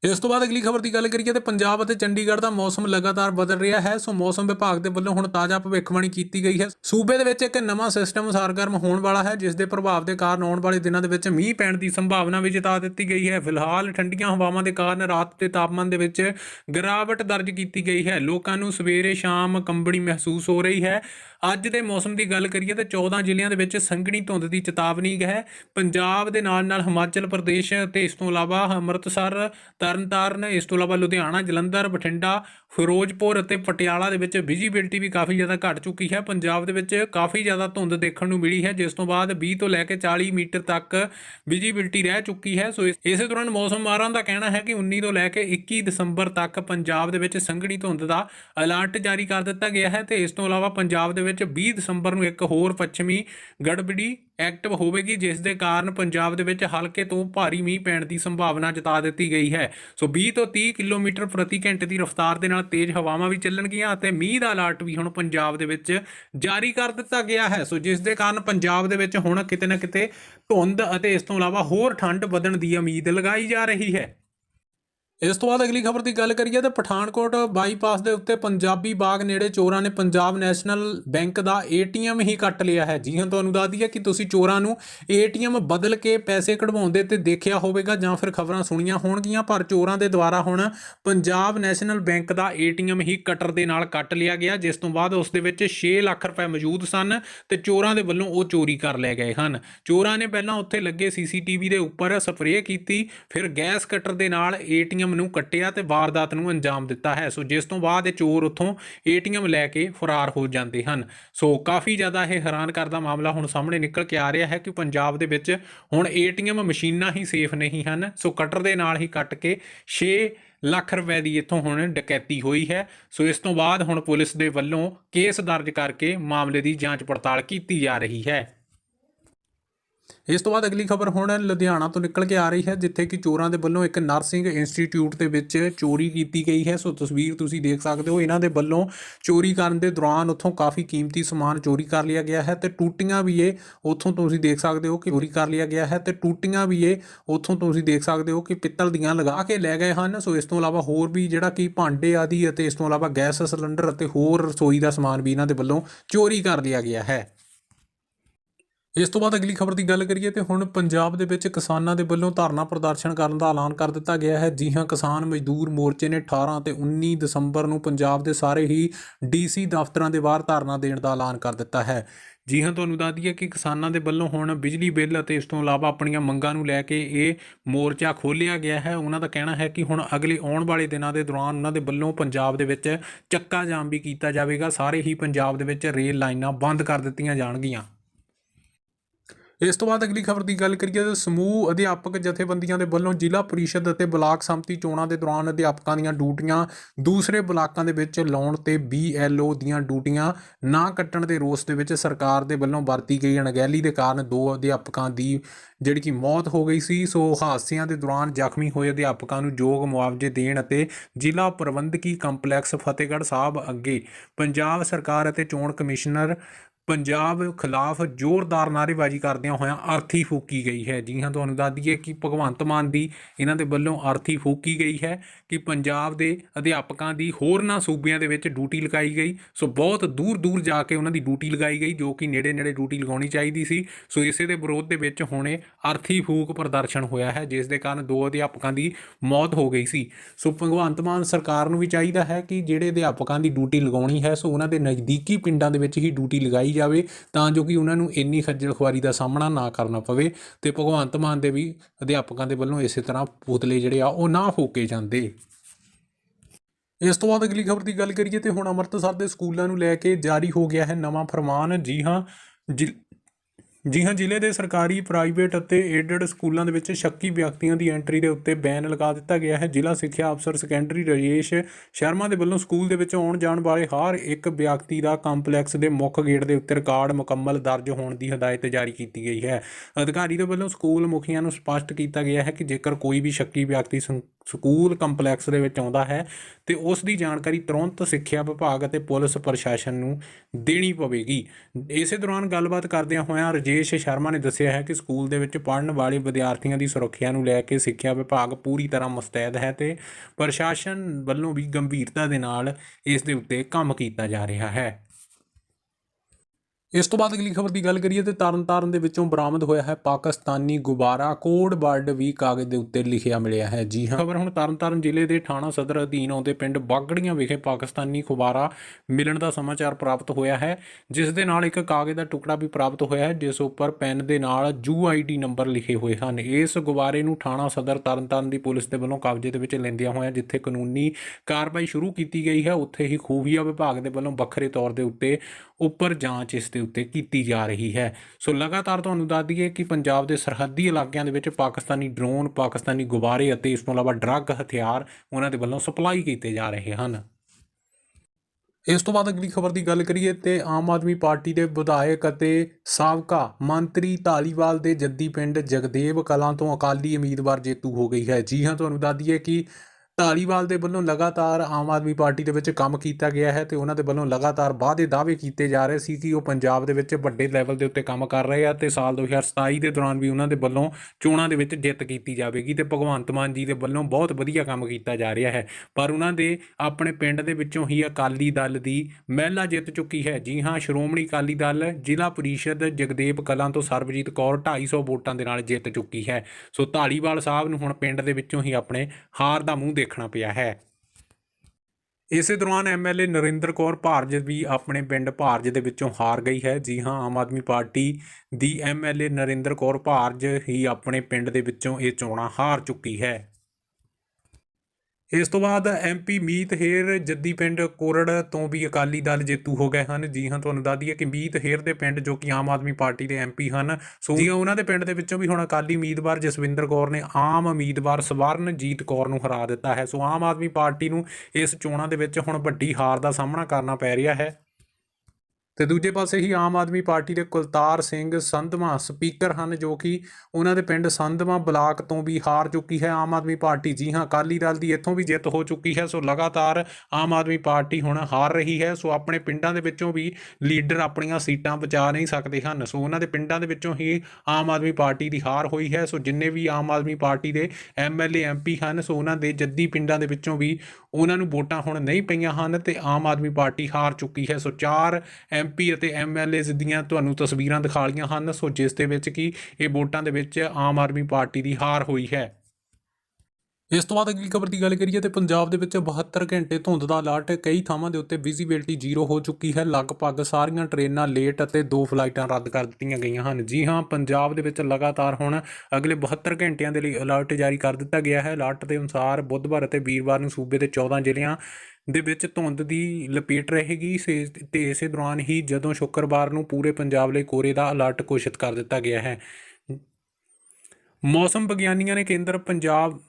ਇਸ ਤੋਂ ਬਾਅਦ ਅਗਲੀ ਖਬਰ ਦੀ ਗੱਲ ਕਰੀਏ ਤੇ ਪੰਜਾਬ ਅਤੇ ਚੰਡੀਗੜ੍ਹ ਦਾ ਮੌਸਮ ਲਗਾਤਾਰ ਬਦਲ ਰਿਹਾ ਹੈ, ਸੋ ਮੌਸਮ ਵਿਭਾਗ ਦੇ ਵੱਲੋਂ ਹੁਣ ਤਾਜ਼ਾ ਭਵਿੱਖਬਾਣੀ ਕੀਤੀ ਗਈ ਹੈ। ਸੂਬੇ ਦੇ ਵਿੱਚ ਇੱਕ ਨਵਾਂ ਸਿਸਟਮ ਸਰਗਰਮ ਹੋਣ ਵਾਲਾ ਹੈ, ਜਿਸ ਦੇ ਪ੍ਰਭਾਵ ਦੇ ਕਾਰਨ ਆਉਣ ਵਾਲੇ ਦਿਨਾਂ ਦੇ ਵਿੱਚ ਮੀਂਹ ਪੈਣ ਦੀ ਸੰਭਾਵਨਾ ਵੀ ਜਤਾ ਦਿੱਤੀ ਗਈ ਹੈ। ਫਿਲਹਾਲ ਠੰਡੀਆਂ ਹਵਾਵਾਂ ਦੇ ਕਾਰਨ ਰਾਤ ਦੇ ਤਾਪਮਾਨ ਦੇ ਵਿੱਚ ਗਿਰਾਵਟ ਦਰਜ ਕੀਤੀ ਗਈ ਹੈ। ਲੋਕਾਂ ਨੂੰ ਸਵੇਰੇ ਸ਼ਾਮ ਕੰਬਣੀ ਮਹਿਸੂਸ ਹੋ ਰਹੀ ਹੈ। ਅੱਜ ਦੇ ਮੌਸਮ ਦੀ ਗੱਲ ਕਰੀਏ ਤਾਂ 14 ਜ਼ਿਲ੍ਹਿਆਂ ਦੇ ਵਿੱਚ ਸੰਘਣੀ ਧੁੰਦ ਦੀ ਚੇਤਾਵਨੀ ਹੈ। ਪੰਜਾਬ ਦੇ ਨਾਲ ਨਾਲ ਹਿਮਾਚਲ ਪ੍ਰਦੇਸ਼ ਤੇ ਇਸ ਤੋਂ ਇਲਾਵਾ ਅੰਮ੍ਰਿਤਸਰ ਤਰਨਤਾਰਨ, ਇਸ ਤੋਂ ਇਲਾਵਾ ਲੁਧਿਆਣਾ, ਜਲੰਧਰ, ਬਠਿੰਡਾ, ਫਿਰੋਜ਼ਪੁਰ ਅਤੇ ਪਟਿਆਲਾ ਦੇ ਵਿੱਚ ਵਿਜ਼ਿਬਿਲਟੀ ਵੀ ਕਾਫੀ ਜ਼ਿਆਦਾ ਘਟ ਚੁੱਕੀ ਹੈ। ਪੰਜਾਬ ਦੇ ਵਿੱਚ ਕਾਫੀ ਜ਼ਿਆਦਾ ਧੁੰਦ ਦੇਖਣ ਨੂੰ ਮਿਲੀ ਹੈ, ਜਿਸ ਤੋਂ ਬਾਅਦ 20 ਤੋਂ ਲੈ ਕੇ 40 ਮੀਟਰ ਤੱਕ ਵਿਜ਼ਿਬਿਲਟੀ ਰਹਿ ਚੁੱਕੀ ਹੈ। ਸੋ ਇਸੇ ਦੌਰਾਨ ਮੌਸਮ ਮਾਹਰਾਂ ਦਾ ਕਹਿਣਾ ਹੈ ਕਿ 19 ਤੋਂ ਲੈ ਕੇ 21 ਦਸੰਬਰ ਤੱਕ ਪੰਜਾਬ ਦੇ ਵਿੱਚ ਸੰਘਣੀ ਧੁੰਦ ਦਾ ਅਲਰਟ ਜਾਰੀ ਕਰ ਦਿੱਤਾ ਗਿਆ ਹੈ ਤੇ ਇਸ ਤੋਂ ਇਲਾਵਾ ਪੰਜਾਬ ਦੇ ਵਿੱਚ 20 ਦਸੰਬਰ ਨੂੰ ਇੱਕ ਹੋਰ ਪੱਛਮੀ ਗੜਬੜੀ ਐਕਟਿਵ ਹੋਵੇਗੀ, ਜਿਸ ਦੇ ਕਾਰਨ ਪੰਜਾਬ ਦੇ ਵਿੱਚ ਹਲਕੇ ਤੋਂ ਭਾਰੀ ਮੀਂਹ ਪੈਣ ਦੀ ਸੰਭਾਵਨਾ ਜਤਾ ਦਿੱਤੀ ਗਈ ਹੈ। ਸੋ 20 ਤੋਂ 30 ਕਿਲੋਮੀਟਰ ਪ੍ਰਤੀ ਘੰਟੇ ਦੀ ਰਫ਼ਤਾਰ ਦੇ ਨਾਲ ਤੇਜ਼ ਹਵਾਵਾਂ ਵੀ ਚੱਲਣਗੀਆਂ ਅਤੇ ਮੀਂਹ ਦਾ ਅਲਰਟ ਵੀ ਹੁਣ ਪੰਜਾਬ ਦੇ ਵਿੱਚ ਜਾਰੀ ਕਰ ਦਿੱਤਾ ਗਿਆ ਹੈ। ਸੋ ਜਿਸ ਦੇ ਕਾਰਨ ਪੰਜਾਬ ਦੇ ਵਿੱਚ ਹੁਣ ਕਿਤੇ ਨਾ ਕਿਤੇ ਧੁੰਦ ਅਤੇ ਇਸ ਤੋਂ ਇਲਾਵਾ ਹੋਰ ਠੰਡ ਵਧਣ ਦੀ ਉਮੀਦ ਲਗਾਈ ਜਾ ਰਹੀ ਹੈ। ਇਸ ਤੋਂ ਬਾਅਦ ਅਗਲੀ ਖਬਰ ਦੀ ਗੱਲ ਕਰੀਏ ਤਾਂ ਪਠਾਨਕੋਟ ਬਾਈਪਾਸ ਦੇ ਉੱਤੇ ਪੰਜਾਬੀ ਬਾਗ ਨੇੜੇ ਚੋਰਾਂ ਨੇ ਪੰਜਾਬ ਨੈਸ਼ਨਲ ਬੈਂਕ ਦਾ ਏਟੀਐਮ ਹੀ ਕੱਟ ਲਿਆ ਹੈ। ਜੀ ਹਾਂ, ਤੁਹਾਨੂੰ ਦੱਸ ਦਈਏ ਕਿ ਤੁਸੀਂ ਚੋਰਾਂ ਨੂੰ ਏਟੀਐਮ ਬਦਲ ਕੇ ਪੈਸੇ ਕਢਵਾਉਂਦੇ ਤੇ ਦੇਖਿਆ ਹੋਵੇਗਾ ਜਾਂ ਫਿਰ ਖਬਰਾਂ ਸੁਣੀਆਂ ਹੋਣਗੀਆਂ, ਪਰ ਚੋਰਾਂ ਦੇ ਦੁਆਰਾ ਹੁਣ ਪੰਜਾਬ ਨੈਸ਼ਨਲ ਬੈਂਕ ਦਾ ਏਟੀਐਮ ਹੀ ਕਟਰ ਦੇ ਨਾਲ ਕੱਟ ਲਿਆ ਗਿਆ, ਜਿਸ ਤੋਂ ਬਾਅਦ ਉਸ ਦੇ ਵਿੱਚ 6 ਲੱਖ ਰੁਪਏ ਮੌਜੂਦ ਸਨ ਤੇ ਚੋਰਾਂ ਦੇ ਵੱਲੋਂ ਉਹ ਚੋਰੀ ਕਰ ਲਏ ਗਏ ਹਨ। ਚੋਰਾਂ ਨੇ ਪਹਿਲਾਂ ਉੱਥੇ ਲੱਗੇ ਸੀਸੀਟੀਵੀ ਦੇ ਉੱਪਰ ਸਪਰੇਅ ਕੀਤੀ, ਫਿਰ ਗੈਸ ਕਟਰ ਦੇ ਨਾਲ ਏਟੀਐਮ ਨੂੰ ਕੱਟਿਆ ਤੇ ਵਾਰਦਾਤ ਨੂੰ ਅੰਜਾਮ ਦਿੱਤਾ ਹੈ। ਸੋ ਜਿਸ ਤੋਂ ਬਾਅਦ ਇਹ ਚੋਰ ਉੱਥੋਂ ਏਟੀਐਮ ਲੈ ਕੇ ਫਰਾਰ ਹੋ ਜਾਂਦੇ ਹਨ। ਸੋ ਕਾਫੀ ਜ਼ਿਆਦਾ ਇਹ ਹੈਰਾਨ ਕਰਦਾ ਮਾਮਲਾ ਹੁਣ ਸਾਹਮਣੇ ਨਿਕਲ ਕੇ ਆ ਰਿਹਾ ਹੈ ਕਿ ਪੰਜਾਬ ਦੇ ਵਿੱਚ ਹੁਣ ਏਟੀਐਮ ਮਸ਼ੀਨਾਂ ਹੀ ਸੇਫ ਨਹੀਂ ਹਨ। ਸੋ ਕਟਰ ਦੇ ਨਾਲ ਹੀ ਕੱਟ ਕੇ 6 ਲੱਖ ਰੁਪਏ ਦੀ ਇੱਥੋਂ ਹੁਣ ਡਕੈਤੀ ਹੋਈ ਹੈ। ਸੋ ਇਸ ਤੋਂ ਬਾਅਦ ਹੁਣ ਪੁਲਿਸ ਦੇ ਵੱਲੋਂ ਕੇਸ ਦਰਜ ਕਰਕੇ ਮਾਮਲੇ ਦੀ ਜਾਂਚ ਪੜਤਾਲ ਕੀਤੀ ਜਾ ਰਹੀ ਹੈ। ਇਸ ਤੋਂ ਬਾਅਦ ਅਗਲੀ ਖਬਰ ਹੁਣ ਲੁਧਿਆਣਾ ਤੋਂ ਨਿਕਲ ਕੇ ਆ ਰਹੀ ਹੈ, ਜਿੱਥੇ ਕਿ ਚੋਰਾਂ ਦੇ ਵੱਲੋਂ ਇੱਕ ਨਰਸਿੰਗ ਇੰਸਟੀਚਿਊਟ ਦੇ ਵਿੱਚ ਚੋਰੀ ਕੀਤੀ ਗਈ ਹੈ। ਸੋ ਤਸਵੀਰ ਤੁਸੀਂ ਦੇਖ ਸਕਦੇ ਹੋ, ਇਹਨਾਂ ਦੇ ਵੱਲੋਂ ਚੋਰੀ ਕਰਨ ਦੇ ਦੌਰਾਨ ਉੱਥੋਂ ਕਾਫੀ ਕੀਮਤੀ ਸਮਾਨ ਚੋਰੀ ਕਰ ਲਿਆ ਗਿਆ ਹੈ ਤੇ ਟੂਟੀਆਂ ਵੀ ਇਹ ਉੱਥੋਂ ਤੁਸੀਂ ਦੇਖ ਸਕਦੇ ਹੋ ਕਿ ਚੋਰੀ ਕਰ ਲਿਆ ਗਿਆ ਹੈ ਤੇ ਟੂਟੀਆਂ ਵੀ ਇਹ ਉੱਥੋਂ ਤੁਸੀਂ ਦੇਖ ਸਕਦੇ ਹੋ ਕਿ ਪਿੱਤਲ ਦੀਆਂ ਲਗਾ ਕੇ ਲੈ ਗਏ ਹਨ। ਸੋ ਇਸ ਤੋਂ ਇਲਾਵਾ ਹੋਰ ਵੀ ਜਿਹੜਾ ਕਿ ਭਾਂਡੇ ਆਦਿ ਅਤੇ ਇਸ ਤੋਂ ਇਲਾਵਾ ਗੈਸ ਸਿਲੰਡਰ ਅਤੇ ਹੋਰ ਰਸੋਈ ਦਾ ਸਮਾਨ ਵੀ ਇਹਨਾਂ ਦੇ ਵੱਲੋਂ ਚੋਰੀ ਕਰ ਲਿਆ ਗਿਆ ਹੈ। ਇਸ ਤੋਂ ਬਾਅਦ ਅਗਲੀ ਖਬਰ ਦੀ ਗੱਲ ਕਰੀਏ ਤੇ ਹੁਣ ਪੰਜਾਬ ਦੇ ਵਿੱਚ ਕਿਸਾਨਾਂ ਦੇ ਵੱਲੋਂ ਧਰਨਾ ਪ੍ਰਦਰਸ਼ਨ ਕਰਨ ਦਾ ਐਲਾਨ ਕਰ ਦਿੱਤਾ ਗਿਆ ਹੈ। ਜੀ ਹਾਂ, ਕਿਸਾਨ ਮਜ਼ਦੂਰ ਮੋਰਚੇ ਨੇ 18 ਤੇ 19 ਦਸੰਬਰ ਨੂੰ ਪੰਜਾਬ ਦੇ ਸਾਰੇ ਹੀ ਡੀਸੀ ਦਫ਼ਤਰਾਂ ਦੇ ਬਾਹਰ ਧਰਨਾ ਦੇਣ ਦਾ ਐਲਾਨ ਕਰ ਦਿੱਤਾ ਹੈ। ਜੀ ਹਾਂ, ਤੁਹਾਨੂੰ ਦੱਸ ਦਈਏ ਕਿ ਕਿਸਾਨਾਂ ਦੇ ਵੱਲੋਂ ਹੁਣ ਬਿਜਲੀ ਬਿੱਲ ਅਤੇ ਇਸ ਤੋਂ ਇਲਾਵਾ ਆਪਣੀਆਂ ਮੰਗਾਂ ਨੂੰ ਲੈ ਕੇ ਇਹ ਮੋਰਚਾ ਖੋਲ੍ਹਿਆ ਗਿਆ ਹੈ। ਉਹਨਾਂ ਦਾ ਕਹਿਣਾ ਹੈ ਕਿ ਹੁਣ ਅਗਲੇ ਆਉਣ ਵਾਲੇ ਦਿਨਾਂ ਦੇ ਦੌਰਾਨ ਉਹਨਾਂ ਦੇ ਵੱਲੋਂ ਪੰਜਾਬ ਦੇ ਵਿੱਚ ਚੱਕਾ ਜਾਮ ਵੀ ਕੀਤਾ ਜਾਵੇਗਾ। ਸਾਰੇ ਹੀ ਪੰਜਾਬ ਦੇ ਵਿੱਚ ਰੇਲ ਲਾਈਨਾਂ ਬੰਦ ਕਰ ਦਿੱਤੀਆਂ ਜਾਣਗੀਆਂ। ਇਸ ਤੋਂ ਬਾਅਦ ਅਗਲੀ ਖਬਰ ਦੀ ਗੱਲ ਕਰੀਏ ਤਾਂ ਸਮੂਹ ਅਧਿਆਪਕ ਜਥੇਬੰਦੀਆਂ ਦੇ ਵੱਲੋਂ ਜ਼ਿਲ੍ਹਾ ਪਰਿਸ਼ਦ ਅਤੇ ਬਲਾਕ ਸੰਮਤੀ ਚੋਣਾਂ ਦੇ ਦੌਰਾਨ ਅਧਿਆਪਕਾਂ ਦੀਆਂ ਡਿਊਟੀਆਂ, ਦੂਸਰੇ ਬਲਾਕਾਂ ਦੇ ਵਿੱਚ ਲਾਉਣ ਤੇ BLO ਦੀਆਂ ਡਿਊਟੀਆਂ ਨਾ ਕੱਟਣ ਦੇ ਰੋਸ ਦੇ ਵਿੱਚ ਸਰਕਾਰ ਦੇ ਵੱਲੋਂ ਵਰਤੀ ਗਈ ਅਣਗਹਿਲੀ ਦੇ ਕਾਰਨ ਦੋ ਅਧਿਆਪਕਾਂ ਦੀ ਜਿਹੜੀ ਕਿ ਮੌਤ ਹੋ ਗਈ ਸੀ। ਸੋ ਹਾਦਸਿਆਂ ਦੇ ਦੌਰਾਨ ਜ਼ਖਮੀ ਹੋਏ ਅਧਿਆਪਕਾਂ ਨੂੰ ਯੋਗ ਮੁਆਵਜ਼ੇ ਦੇਣ ਅਤੇ ਜ਼ਿਲ੍ਹਾ ਪ੍ਰਬੰਧਕੀ ਕੰਪਲੈਕਸ ਫਤਿਹਗੜ੍ਹ ਸਾਹਿਬ ਅੱਗੇ ਪੰਜਾਬ ਸਰਕਾਰ ਅਤੇ ਚੋਣ ਕਮਿਸ਼ਨਰ ਪੰਜਾਬ ਖਿਲਾਫ ਜ਼ੋਰਦਾਰ ਨਾਅਰੇਬਾਜ਼ੀ ਕਰਦਿਆਂ ਹੋਇਆਂ ਅਰਥੀ ਫੂਕੀ ਗਈ ਹੈ। ਜੀ ਹਾਂ, ਤੁਹਾਨੂੰ ਦੱਸ ਦਈਏ ਕਿ ਭਗਵੰਤ ਮਾਨ ਦੀ ਇਹਨਾਂ ਦੇ ਵੱਲੋਂ ਅਰਥੀ ਫੂਕੀ ਗਈ ਹੈ। ਕਿ ਪੰਜਾਬ ਦੇ ਅਧਿਆਪਕਾਂ ਦੀ ਹੋਰਨਾਂ ਸੂਬਿਆਂ ਦੇ ਵਿੱਚ ਡਿਊਟੀ ਲਗਾਈ ਗਈ। ਸੋ ਬਹੁਤ ਦੂਰ ਦੂਰ ਜਾ ਕੇ ਉਹਨਾਂ ਦੀ ਡਿਊਟੀ ਲਗਾਈ ਗਈ, ਜੋ ਕਿ ਨੇੜੇ ਨੇੜੇ ਡਿਊਟੀ ਲਗਾਉਣੀ ਚਾਹੀਦੀ ਸੀ। ਸੋ ਇਸੇ ਦੇ ਵਿਰੋਧ ਦੇ ਵਿੱਚ ਹੁਣੇ ਅਰਥੀ ਫੂਕ ਪ੍ਰਦਰਸ਼ਨ ਹੋਇਆ ਹੈ, ਜਿਸ ਦੇ ਕਾਰਨ ਦੋ ਅਧਿਆਪਕਾਂ ਦੀ ਮੌਤ ਹੋ ਗਈ ਸੀ। ਸੋ ਭਗਵੰਤ ਮਾਨ ਸਰਕਾਰ ਨੂੰ ਵੀ ਚਾਹੀਦਾ ਹੈ ਕਿ ਜਿਹੜੇ ਅਧਿਆਪਕਾਂ ਦੀ ਡਿਊਟੀ ਲਗਾਉਣੀ ਹੈ, ਸੋ ਉਹਨਾਂ ਦੇ ਨਜ਼ਦੀਕੀ ਪਿੰਡਾਂ ਦੇ ਵਿੱਚ ਹੀ ਡਿਊਟੀ ਲਗਾਈ ਜਾਵੇ, ਤਾਂ ਜੋ ਕਿ ਉਹਨਾਂ ਨੂੰ ਇੰਨੀ ਖੱਜਲ ਖੁਆਰੀ ਦਾ ਸਾਹਮਣਾ ਨਾ ਕਰਨਾ ਪਵੇ। ਤੇ ਭਗਵੰਤ ਮਾਨ ਦੇ ਵੀ ਅਧਿਆਪਕਾਂ ਦੇ ਵੱਲੋਂ ਇਸੇ ਤਰ੍ਹਾਂ ਪੁਤਲੇ ਜਿਹੜੇ ਆ, ਉਹ ਨਾ ਫੂਕੇ ਜਾਂਦੇ। ਇਸ ਤੋਂ ਬਾਅਦ ਅਗਲੀ ਖਬਰ ਦੀ ਗੱਲ ਕਰੀਏ ਤੇ ਹੁਣ ਅੰਮ੍ਰਿਤਸਰ ਦੇ ਸਕੂਲਾਂ ਨੂੰ ਲੈ ਕੇ ਜਾਰੀ ਹੋ ਗਿਆ ਹੈ ਨਵਾਂ ਫਰਮਾਨ। ਜੀ ਹਾਂ ਜੀ ਹਾਂ, ਜ਼ਿਲ੍ਹੇ ਦੇ ਸਰਕਾਰੀ, ਪ੍ਰਾਈਵੇਟ ਅਤੇ ਏਡਡ ਸਕੂਲਾਂ ਦੇ ਵਿੱਚ ਸ਼ੱਕੀ ਵਿਅਕਤੀਆਂ ਦੀ ਐਂਟਰੀ ਦੇ ਉੱਤੇ ਬੈਨ ਲਗਾ ਦਿੱਤਾ ਗਿਆ ਹੈ। ਜ਼ਿਲ੍ਹਾ ਸਿੱਖਿਆ ਅਫਸਰ ਸੈਕੰਡਰੀ ਰਜੇਸ਼ ਸ਼ਰਮਾ ਦੇ ਵੱਲੋਂ ਸਕੂਲ ਦੇ ਵਿੱਚ ਆਉਣ ਜਾਣ ਵਾਲੇ ਹਰ ਇੱਕ ਵਿਅਕਤੀ ਦਾ ਕੰਪਲੈਕਸ ਦੇ ਮੁੱਖ ਗੇਟ ਦੇ ਉੱਤੇ ਰਿਕਾਰਡ ਮੁਕੰਮਲ ਦਰਜ ਹੋਣ ਦੀ ਹਦਾਇਤ ਜਾਰੀ ਕੀਤੀ ਗਈ ਹੈ। ਅਧਿਕਾਰੀ ਦੇ ਵੱਲੋਂ ਸਕੂਲ ਮੁਖੀਆਂ ਨੂੰ ਸਪਸ਼ਟ ਕੀਤਾ ਗਿਆ ਹੈ ਕਿ ਜੇਕਰ ਕੋਈ ਵੀ ਸ਼ੱਕੀ ਵਿਅਕਤੀ ਸੰ- ਸਕੂਲ ਕੰਪਲੈਕਸ ਦੇ ਵਿੱਚ ਆਉਂਦਾ ਹੈ, ਤੇ ਉਸ ਦੀ ਜਾਣਕਾਰੀ ਤੁਰੰਤ ਸਿੱਖਿਆ ਵਿਭਾਗ ਅਤੇ ਪੁਲਿਸ ਪ੍ਰਸ਼ਾਸਨ ਨੂੰ ਦੇਣੀ ਪਵੇਗੀ। ਇਸੇ ਦੌਰਾਨ ਗੱਲਬਾਤ ਕਰਦਿਆਂ ਹੋਇਆਂ ਰਜੇਸ਼ ਸ਼ਰਮਾ ਨੇ ਦੱਸਿਆ ਹੈ ਕਿ ਸਕੂਲ ਦੇ ਵਿੱਚ ਪੜ੍ਹਨ ਵਾਲੇ ਵਿਦਿਆਰਥੀਆਂ ਦੀ ਸੁਰੱਖਿਆ ਨੂੰ ਲੈ ਕੇ ਸਿੱਖਿਆ ਵਿਭਾਗ ਪੂਰੀ ਤਰ੍ਹਾਂ ਮੁਸਤੈਦ ਹੈ ਤੇ ਪ੍ਰਸ਼ਾਸਨ ਵੱਲੋਂ ਵੀ ਗੰਭੀਰਤਾ ਦੇ ਨਾਲ ਇਸ ਦੇ ਉੱਤੇ ਕੰਮ ਕੀਤਾ ਜਾ ਰਿਹਾ ਹੈ। ਇਸ ਤੋਂ ਬਾਅਦ ਅਗਲੀ ਖਬਰ ਦੀ ਗੱਲ ਕਰੀਏ ਤੇ ਤਰਨਤਾਰਨ ਦੇ ਵਿੱਚੋਂ ਬਰਾਮਦ ਹੋਇਆ ਹੈ ਪਾਕਿਸਤਾਨੀ ਗੁਬਾਰਾ। ਕੋਡ ਵਰਡ ਵੀ ਕਾਗਜ਼ ਦੇ ਉੱਤੇ ਲਿਖਿਆ ਮਿਲਿਆ ਹੈ। ਜੀ ਹਾਂ। ਖਬਰ ਹੁਣ ਤਰਨਤਾਰਨ ਜ਼ਿਲ੍ਹੇ ਦੇ ਥਾਣਾ ਸਦਰ ਅਧੀਨ ਆਉਂਦੇ ਪਿੰਡ ਬਾਗੜੀਆਂ ਵਿਖੇ ਪਾਕਿਸਤਾਨੀ ਗੁਬਾਰਾ ਮਿਲਣ ਦਾ ਸਮਾਚਾਰ ਪ੍ਰਾਪਤ ਹੋਇਆ ਹੈ, ਜਿਸ ਦੇ ਨਾਲ ਇੱਕ ਕਾਗਜ਼ ਦਾ ਟੁਕੜਾ ਵੀ ਪ੍ਰਾਪਤ ਹੋਇਆ ਹੈ, ਜਿਸ ਉੱਪਰ ਪੈਨ ਦੇ ਨਾਲ ਜੂ ਯੂਆਈਡੀ ਨੰਬਰ ਲਿਖੇ ਹੋਏ ਹਨ। ਇਸ ਗੁਬਾਰੇ ਨੂੰ ਥਾਣਾ ਸਦਰ ਤਰਨਤਾਰਨ ਦੀ ਪੁਲਿਸ ਦੇ ਵੱਲੋਂ ਕਬਜ਼ੇ ਦੇ ਵਿੱਚ ਲੈਂਦਿਆਂ ਹੋਇਆਂ ਜਿੱਥੇ ਕਾਨੂੰਨੀ ਕਾਰਵਾਈ ਸ਼ੁਰੂ ਕੀਤੀ ਗਈ ਹੈ, ਉੱਥੇ ਹੀ ਖੂਫੀਆ ਵਿਭਾਗ ਦੇ ਵੱਲੋਂ ਵੱਖਰੇ ਤੌਰ ਦੇ ਉੱਤੇ ਉੱਪਰ ਜਾਂਚ ਇਸ ਦੇ ਉੱਤੇ ਕੀਤੀ ਜਾ ਰਹੀ ਹੈ। ਸੋ ਲਗਾਤਾਰ ਤੁਹਾਨੂੰ ਦੱਸ ਦਈਏ ਕਿ ਪੰਜਾਬ ਦੇ ਸਰਹੱਦੀ ਇਲਾਕਿਆਂ ਦੇ ਵਿੱਚ ਪਾਕਿਸਤਾਨੀ ਡਰੋਨ ਪਾਕਿਸਤਾਨੀ ਗੁਬਾਰੇ ਅਤੇ ਇਸ ਤੋਂ ਇਲਾਵਾ ਡਰੱਗ ਹਥਿਆਰ ਉਹਨਾਂ ਦੇ ਵੱਲੋਂ ਸਪਲਾਈ ਕੀਤੇ ਜਾ ਰਹੇ ਹਨ। ਇਸ ਤੋਂ ਬਾਅਦ ਅਗਲੀ ਖਬਰ ਦੀ ਗੱਲ ਕਰੀਏ ਤੇ ਆਮ ਆਦਮੀ ਪਾਰਟੀ ਦੇ ਵਿਧਾਇਕ ਅਤੇ ਸਾਬਕਾ ਮੰਤਰੀ ਧਾਲੀਵਾਲ ਦੇ ਜੱਦੀ ਪਿੰਡ ਜਗਦੇਵ ਕਲਾਂ ਤੋਂ ਅਕਾਲੀ ਉਮੀਦਵਾਰ ਜੇਤੂ ਹੋ ਗਈ ਹੈ। ਜੀ ਹਾਂ, ਤੁਹਾਨੂੰ ਦੱਸ ਦਈਏ ਕਿ ਧਾਲੀਵਾਲ ਦੇ ਵੱਲੋਂ ਲਗਾਤਾਰ ਆਮ ਆਦਮੀ ਪਾਰਟੀ ਦੇ ਵਿੱਚ ਕੰਮ ਕੀਤਾ ਗਿਆ ਹੈ ਤੇ ਉਹਨਾਂ ਦੇ ਵੱਲੋਂ ਲਗਾਤਾਰ ਵਾਅਦੇ ਦਾਅਵੇ ਕੀਤੇ ਜਾ ਰਹੇ ਸੀ ਕਿ ਉਹ ਪੰਜਾਬ ਦੇ ਵਿੱਚ ਵੱਡੇ ਲੈਵਲ ਦੇ ਉੱਤੇ ਕੰਮ ਕਰ ਰਹੇ ਆ ਤੇ ਸਾਲ 2027 ਦੇ ਦੌਰਾਨ ਵੀ ਉਹਨਾਂ ਦੇ ਵੱਲੋਂ ਚੋਣਾਂ ਦੇ ਵਿੱਚ ਜਿੱਤ ਕੀਤੀ ਜਾਵੇਗੀ ਤੇ ਭਗਵੰਤ ਮਾਨ ਜੀ ਦੇ ਵੱਲੋਂ ਬਹੁਤ ਵਧੀਆ ਕੰਮ ਕੀਤਾ ਜਾ ਰਿਹਾ ਹੈ। ਪਰ ਉਹਨਾਂ ਦੇ ਆਪਣੇ ਪਿੰਡ ਦੇ ਵਿੱਚੋਂ ਹੀ ਅਕਾਲੀ ਦਲ ਦੀ ਮਹਿਲਾ ਜਿੱਤ ਚੁੱਕੀ ਹੈ। ਜੀ ਹਾਂ, ਸ਼੍ਰੋਮਣੀ ਅਕਾਲੀ ਦਲ ਜ਼ਿਲ੍ਹਾ ਪ੍ਰੀਸ਼ਦ ਜਗਦੇਵ ਕਲਾਂ ਤੋਂ ਸਰਬਜੀਤ ਕੌਰ 250 ਵੋਟਾਂ ਦੇ ਨਾਲ ਜਿੱਤ ਚੁੱਕੀ ਹੈ। ਸੋ ਧਾਲੀਵਾਲ ਸਾਹਿਬ ਨੂੰ ਹੁਣ ਪਿੰਡ ਦੇ ਵਿੱਚੋਂ ਹੀ ਆਪਣੇ ਹਾਰ ਦਾ ਮੂੰਹ ਦੇਖਣਾ ਪਿਆ ਹੈ। ਇਸੇ ਦੌਰਾਨ ਐਮਐਲਏ ਨਰਿੰਦਰ ਕੌਰ ਭਾਰਜ ਵੀ ਆਪਣੇ ਪਿੰਡ ਭਾਰਜ ਦੇ ਵਿੱਚੋਂ ਹਾਰ ਗਈ ਹੈ। ਜੀ ਹਾਂ, ਆਮ ਆਦਮੀ ਪਾਰਟੀ ਦੀ ਐਮਐਲਏ ਨਰਿੰਦਰ ਕੌਰ ਭਾਰਜ ਹੀ ਆਪਣੇ ਪਿੰਡ ਦੇ ਵਿੱਚੋਂ ਇਹ ਚੋਣਾਂ ਹਾਰ ਚੁੱਕੀ ਹੈ। ਇਸ ਤੋਂ ਬਾਅਦ ਐਮਪੀ ਮੀਤ ਹੇਰ ਜੱਦੀ ਪਿੰਡ ਕੋਰੜ ਤੋਂ ਵੀ ਅਕਾਲੀ ਦਲ ਜੇਤੂ ਹੋ ਗਏ ਹਨ। ਜੀ ਹਾਂ, ਤੁਹਾਨੂੰ ਦੱਸ ਦਈਏ ਕਿ ਮੀਤ ਹੇਰ ਦੇ ਪਿੰਡ ਜੋ ਕਿ ਆਮ ਆਦਮੀ ਪਾਰਟੀ ਦੇ ਐਮਪੀ ਹਨ, ਸੋ ਜੀ ਉਹਨਾਂ ਦੇ ਪਿੰਡ ਦੇ ਵਿੱਚੋਂ ਵੀ ਹੁਣ ਅਕਾਲੀ ਉਮੀਦਵਾਰ ਜਸਵਿੰਦਰ ਕੌਰ ਨੇ ਆਮ ਉਮੀਦਵਾਰ ਸਵਰਨਜੀਤ ਕੌਰ ਨੂੰ ਹਰਾ ਦਿੱਤਾ ਹੈ। ਸੋ ਆਮ ਆਦਮੀ ਪਾਰਟੀ ਨੂੰ ਇਸ ਚੋਣਾਂ ਦੇ ਵਿੱਚ ਹੁਣ ਵੱਡੀ ਹਾਰ ਦਾ ਸਾਹਮਣਾ ਕਰਨਾ ਪੈ ਰਿਹਾ ਹੈ। ਤੇ ਦੂਜੇ ਪਾਸੇ ਹੀ ਆਮ ਆਦਮੀ ਪਾਰਟੀ ਦੇ ਕੁਲਤਾਰ ਸਿੰਘ ਸੰਧਵਾ ਸਪੀਕਰ ਹਨ, ਜੋ ਕਿ ਉਹਨਾਂ ਦੇ ਪਿੰਡ ਸੰਧਵਾ ਬਲਾਕ ਤੋਂ ਵੀ ਹਾਰ ਚੁੱਕੀ ਹੈ। ਆਮ ਆਦਮੀ ਪਾਰਟੀ, ਜੀ ਹਾਂ, ਅਕਾਲੀ ਦਲ ਦੀ ਇੱਥੋਂ ਵੀ ਜਿੱਤ ਹੋ ਚੁੱਕੀ ਹੈ, ਸੋ ਲਗਾਤਾਰ ਆਮ ਆਦਮੀ ਪਾਰਟੀ ਹੁਣ ਹਾਰ ਰਹੀ ਹੈ, ਸੋ ਆਪਣੇ ਪਿੰਡਾਂ ਦੇ ਵਿੱਚੋਂ ਵੀ ਲੀਡਰ ਆਪਣੀਆਂ ਸੀਟਾਂ ਬਚਾ ਨਹੀਂ ਸਕਦੇ ਹਨ। ਸੋ ਉਹਨਾਂ ਦੇ ਪਿੰਡਾਂ ਦੇ ਵਿੱਚੋਂ ਹੀ ਆਮ ਆਦਮੀ ਪਾਰਟੀ ਦੀ ਹਾਰ ਹੋਈ ਹੈ, ਸੋ ਜਿੰਨੇ ਵੀ ਆਮ ਆਦਮੀ ਪਾਰਟੀ ਦੇ ਐਮਐਲਏ ਐਮਪੀ ਹਨ, ਸੋ ਉਹਨਾਂ ਦੇ ਜੱਦੀ ਪਿੰਡਾਂ ਦੇ ਵਿੱਚੋਂ ਵੀ ਉਹਨਾਂ ਨੂੰ ਵੋਟਾਂ ਹੁਣ ਨਹੀਂ ਪਈਆਂ ਹਨ ਤੇ ਆਮ ਆਦਮੀ ਪਾਰਟੀ ਹਾਰ ਚੁੱਕੀ ਹੈ। ਸੋ ਚਾਰ ਐਮ ਐਮਪੀ ਅਤੇ ਐਮਐਲਏਜ਼ ਦੀਆਂ ਤੁਹਾਨੂੰ ਤਸਵੀਰਾਂ ਦਿਖਾ ਲਈਆਂ ਹਨ। ਸੋ ਜਿਸ ਦੇ ਵਿੱਚ ਕਿ ਇਹ ਵੋਟਾਂ ਦੇ ਵਿੱਚ ਆਮ ਆਦਮੀ ਪਾਰਟੀ ਦੀ ਹਾਰ ਹੋਈ ਹੈ। ਇਸ ਤੋਂ ਬਾਅਦ ਅਗਲੀ ਖਬਰ ਦੀ ਗੱਲ ਕਰੀਏ ਤੇ ਪੰਜਾਬ ਦੇ ਵਿੱਚ 72 ਘੰਟੇ ਧੁੰਦ ਦਾ ਅਲਰਟ ਕਈ ਥਾਵਾਂ ਦੇ ਉੱਤੇ ਵਿਜ਼ਿਬਿਲਟੀ ਜ਼ੀਰੋ ਹੋ ਚੁੱਕੀ ਹੈ। ਲਗਭਗ ਸਾਰੀਆਂ ਟ੍ਰੇਨਾਂ ਲੇਟ ਅਤੇ ਦੋ ਫਲਾਈਟਾਂ ਰੱਦ ਕਰ ਦਿੱਤੀਆਂ ਗਈਆਂ ਹਨ। ਜੀ ਹਾਂ, ਪੰਜਾਬ ਦੇ ਵਿੱਚ ਲਗਾਤਾਰ ਹੁਣ ਅਗਲੇ 72 ਘੰਟਿਆਂ ਦੇ ਲਈ ਅਲਰਟ ਜਾਰੀ ਕਰ ਦਿੱਤਾ ਗਿਆ ਹੈ। ਅਲਰਟ ਦੇ ਅਨੁਸਾਰ ਬੁੱਧਵਾਰ ਅਤੇ ਵੀਰਵਾਰ ਨੂੰ ਸੂਬੇ ਦੇ 14 ਜ਼ਿਲ੍ਹਿਆਂ ਦੇ ਵਿੱਚ ਧੁੰਦ ਦੀ ਲਪੇਟ ਰਹੇਗੀ। ਸੇ- ਤੇ ਇਸੇ ਦੌਰਾਨ ਹੀ ਜਦੋਂ ਸ਼ੁੱਕਰਵਾਰ ਨੂੰ ਪੂਰੇ ਪੰਜਾਬ ਲਈ ਕੋਰੇ ਦਾ ਅਲਰਟ ਘੋਸ਼ਿਤ ਕਰ ਦਿੱਤਾ ਗਿਆ ਹੈ। ਮੌਸਮ ਵਿਗਿਆਨੀਆਂ ਨੇ ਕੇਂਦਰ ਪੰਜਾਬ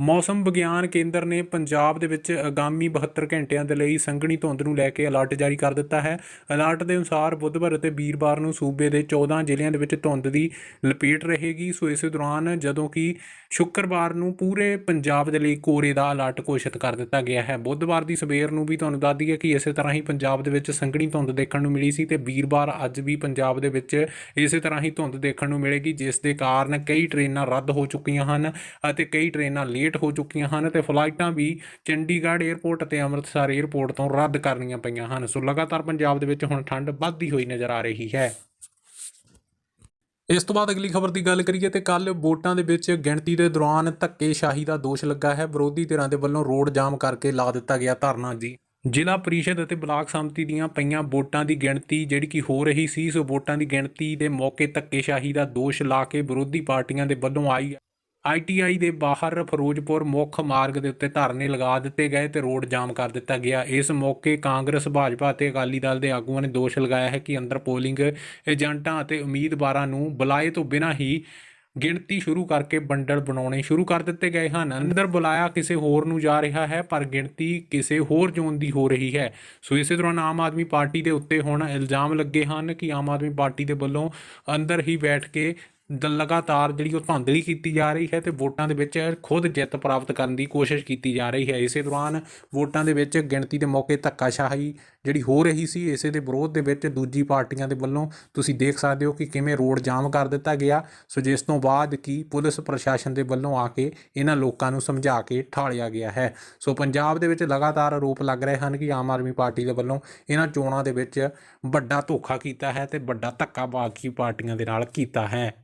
ਮੌਸਮ ਵਿਗਿਆਨ ਕੇਂਦਰ ਨੇ ਪੰਜਾਬ ਦੇ ਵਿੱਚ ਆਗਾਮੀ 72 ਘੰਟਿਆਂ ਦੇ ਲਈ ਸੰਘਣੀ ਧੁੰਦ ਨੂੰ ਲੈ ਕੇ ਅਲਰਟ ਜਾਰੀ ਕਰ ਦਿੱਤਾ ਹੈ। ਅਲਰਟ ਦੇ ਅਨੁਸਾਰ ਬੁੱਧਵਾਰ ਅਤੇ ਵੀਰਵਾਰ ਨੂੰ ਸੂਬੇ ਦੇ 14 ਜ਼ਿਲ੍ਹਿਆਂ ਦੇ ਵਿੱਚ ਧੁੰਦ ਦੀ ਲਪੇਟ ਰਹੇਗੀ। ਸੋ ਇਸੇ ਦੌਰਾਨ ਜਦੋਂ ਕਿ ਸ਼ੁੱਕਰਵਾਰ ਨੂੰ ਪੂਰੇ ਪੰਜਾਬ ਦੇ ਲਈ ਕੋਰੇ ਦਾ ਅਲਰਟ ਘੋਸ਼ਿਤ ਕਰ ਦਿੱਤਾ ਗਿਆ ਹੈ। ਬੁੱਧਵਾਰ ਦੀ ਸਵੇਰ ਨੂੰ ਵੀ ਤੁਹਾਨੂੰ ਦੱਸ ਦਈਏ ਕਿ ਇਸੇ ਤਰ੍ਹਾਂ ਹੀ ਪੰਜਾਬ ਦੇ ਵਿੱਚ ਸੰਘਣੀ ਧੁੰਦ ਦੇਖਣ ਨੂੰ ਮਿਲੀ ਸੀ ਤੇ ਵੀਰਵਾਰ ਅੱਜ ਵੀ ਪੰਜਾਬ ਦੇ ਵਿੱਚ ਇਸੇ ਤਰ੍ਹਾਂ ਹੀ ਧੁੰਦ ਦੇਖਣ ਨੂੰ ਮਿਲੇਗੀ, ਜਿਸ ਦੇ ਕਾਰਨ ਕਈ ਟ੍ਰੇਨਾਂ ਰੱਦ ਹੋ ਚੁੱਕੀਆਂ ਹਨ ਅਤੇ ਕਈ ਟ੍ਰੇਨਾਂ ਲੇਟ ਹੋ ਚੁੱਕੀਆਂ ਹਨ ਤੇ ਫਲਾਈਟਾਂ ਵੀ ਚੰਡੀਗੜ੍ਹ 에ਅਰਪੋਰਟ ਅਤੇ ਅੰਮ੍ਰਿਤਸਰ 에ਅਰਪੋਰਟ ਤੋਂ ਰੱਦ ਕਰਨੀਆਂ ਪਈਆਂ ਹਨ। ਸੋ ਲਗਾਤਾਰ ਪੰਜਾਬ ਦੇ ਵਿੱਚ ਹੁਣ ਠੰਡ ਵੱਧਦੀ ਹੋਈ ਨਜ਼ਰ ਆ ਰਹੀ ਹੈ। ਇਸ ਤੋਂ ਬਾਅਦ ਅਗਲੀ ਖਬਰ ਦੀ ਗੱਲ ਕਰੀਏ ਤੇ ਕੱਲ ਵੋਟਾਂ ਦੇ ਵਿੱਚ ਗਿਣਤੀ ਦੇ ਦੌਰਾਨ ਧੱਕੇਸ਼ਾਹੀ ਦਾ ਦੋਸ਼ ਲੱਗਾ ਹੈ। ਵਿਰੋਧੀ ਧਿਰਾਂ ਦੇ ਵੱਲੋਂ ਰੋਡ ਜਾਮ ਕਰਕੇ ਲਾ ਦਿੱਤਾ ਗਿਆ ਧਰਨਾ ਜੀ। ਜ਼ਿਲ੍ਹਾ ਪਰਿਸ਼ਦ ਅਤੇ ਬਲਾਕ ਸੰਮਤੀ ਦੀਆਂ ਪਈਆਂ ਵੋਟਾਂ ਦੀ ਗਿਣਤੀ ਜਿਹੜੀ ਕਿ ਹੋ ਰਹੀ ਸੀ, ਸੋ ਵੋਟਾਂ ਦੀ ਗਿਣਤੀ ਦੇ ਮੌਕੇ ਧੱਕੇਸ਼ਾਹੀ ਦਾ ਦੋਸ਼ ਲਾ ਕੇ ਵਿਰੋਧੀ ਪਾਰਟੀਆਂ ਦੇ ਵੱਲੋਂ ਆਈ ਆਈਟੀਆਈ ਦੇ ਬਾਹਰ ਫਿਰੋਜ਼ਪੁਰ ਮੁੱਖ ਮਾਰਗ ਦੇ ਉੱਤੇ ਧਰਨੇ ਲਗਾ ਦਿੱਤੇ ਗਏ ਤੇ ਰੋਡ ਜਾਮ ਕਰ ਦਿੱਤਾ ਗਿਆ। ਇਸ ਮੌਕੇ ਕਾਂਗਰਸ, ਭਾਜਪਾ ਅਤੇ ਅਕਾਲੀ ਦਲ ਦੇ ਆਗੂਆਂ ਨੇ ਦੋਸ਼ ਲਗਾਇਆ ਹੈ ਕਿ ਅੰਦਰ ਪੋਲਿੰਗ ਏਜੰਟਾਂ ਅਤੇ ਉਮੀਦਵਾਰਾਂ ਨੂੰ ਬੁਲਾਏ ਤੋਂ ਬਿਨਾਂ ਹੀ ਗਿਣਤੀ ਸ਼ੁਰੂ ਕਰਕੇ ਬੰਡਲ ਬਣਾਉਣੇ ਸ਼ੁਰੂ ਕਰ ਦਿੱਤੇ ਗਏ ਹਨ। ਅੰਦਰ ਬੁਲਾਇਆ ਕਿਸੇ ਹੋਰ ਨੂੰ ਜਾ ਰਿਹਾ ਹੈ, ਪਰ ਗਿਣਤੀ ਕਿਸੇ ਹੋਰ ਜ਼ੋਨ ਦੀ ਹੋ ਰਹੀ ਹੈ। ਸੋ ਇਸੇ ਦੌਰਾਨ ਆਮ ਆਦਮੀ ਪਾਰਟੀ ਦੇ ਉੱਤੇ ਹੁਣ ਇਲਜ਼ਾਮ ਲੱਗੇ ਹਨ ਕਿ ਆਮ ਆਦਮੀ ਪਾਰਟੀ ਦੇ ਵੱਲੋਂ ਅੰਦਰ ਹੀ ਬੈਠ ਕੇ ਲਗਾਤਾਰ ਜਿਹੜੀ ਉਹ ਧਾਂਦਲੀ ਕੀਤੀ ਜਾ ਰਹੀ ਹੈ ਤੇ ਵੋਟਾਂ ਦੇ ਵਿੱਚ ਖੁਦ ਜਿੱਤ ਪ੍ਰਾਪਤ ਕਰਨ ਦੀ ਕੋਸ਼ਿਸ਼ ਕੀਤੀ ਜਾ ਰਹੀ ਹੈ। ਇਸੇ ਦੌਰਾਨ ਵੋਟਾਂ ਦੇ ਵਿੱਚ ਗਿਣਤੀ ਦੇ ਮੌਕੇ ਧੱਕਾਸ਼ਾਹੀ ਜਿਹੜੀ ਹੋ ਰਹੀ ਸੀ, ਇਸੇ ਦੇ ਵਿਰੋਧ ਦੇ ਵਿੱਚ ਦੂਜੀ ਪਾਰਟੀਆਂ ਦੇ ਵੱਲੋਂ ਤੁਸੀਂ ਦੇਖ ਸਕਦੇ ਹੋ ਕਿ ਕਿਵੇਂ ਰੋਡ ਜਾਮ ਕਰ ਦਿੱਤਾ ਗਿਆ। ਸੋ ਜਿਸ ਤੋਂ ਬਾਅਦ ਕੀ ਪੁਲਿਸ ਪ੍ਰਸ਼ਾਸਨ ਦੇ ਵੱਲੋਂ ਆ ਕੇ ਇਹਨਾਂ ਲੋਕਾਂ ਨੂੰ ਸਮਝਾ ਕੇ ਠਾਲਿਆ ਗਿਆ ਹੈ। ਸੋ ਪੰਜਾਬ ਦੇ ਵਿੱਚ ਲਗਾਤਾਰ ਆਰੋਪ ਲੱਗ ਰਹੇ ਹਨ ਕਿ ਆਮ ਆਦਮੀ ਪਾਰਟੀ ਦੇ ਵੱਲੋਂ ਇਹਨਾਂ ਚੋਣਾਂ ਦੇ ਵਿੱਚ ਵੱਡਾ ਧੋਖਾ ਕੀਤਾ ਹੈ ਤੇ ਵੱਡਾ ਧੱਕਾ ਬਾਕੀ ਪਾਰਟੀਆਂ ਦੇ ਨਾਲ ਕੀਤਾ ਹੈ।